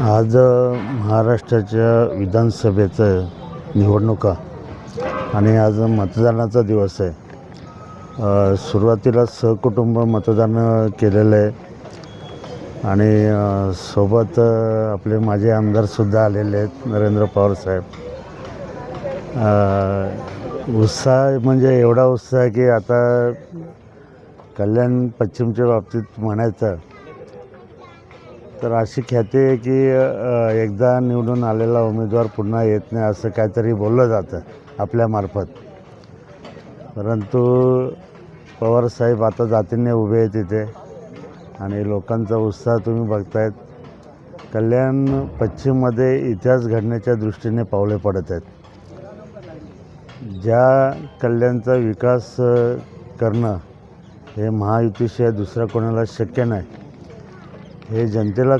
आज महाराष्ट्राच्या विधानसभेचं निवडणुका आणि आज मतदानाचा दिवस आहे. सुरुवातीला सहकुटुंब मतदान केलेलं आहे. आणि सोबत आपले माझे आमदारसुद्धा आलेले आहेत नरेंद्र पवार साहेब. उत्साह म्हणजे एवढा उत्साह आहे की आता कल्याण पश्चिमच्या बाबतीत म्हणायचं तर अशी ख्याती आहे की एकदा निवडून आलेला उमेदवार पुन्हा येत नाही असं काहीतरी बोललं जातं आपल्यामार्फत परंतु पवारसाहेब आता जातीने उभे आहेत तिथे आणि लोकांचा उत्साह तुम्ही बघतायत. कल्याण पश्चिममध्ये इतिहास घडण्याच्या दृष्टीने पावले पडत आहेत. ज्या कल्याणचा विकास करणं हे महायुतीशिवाय दुसऱ्या कोणाला शक्य नाही. हे जनतेला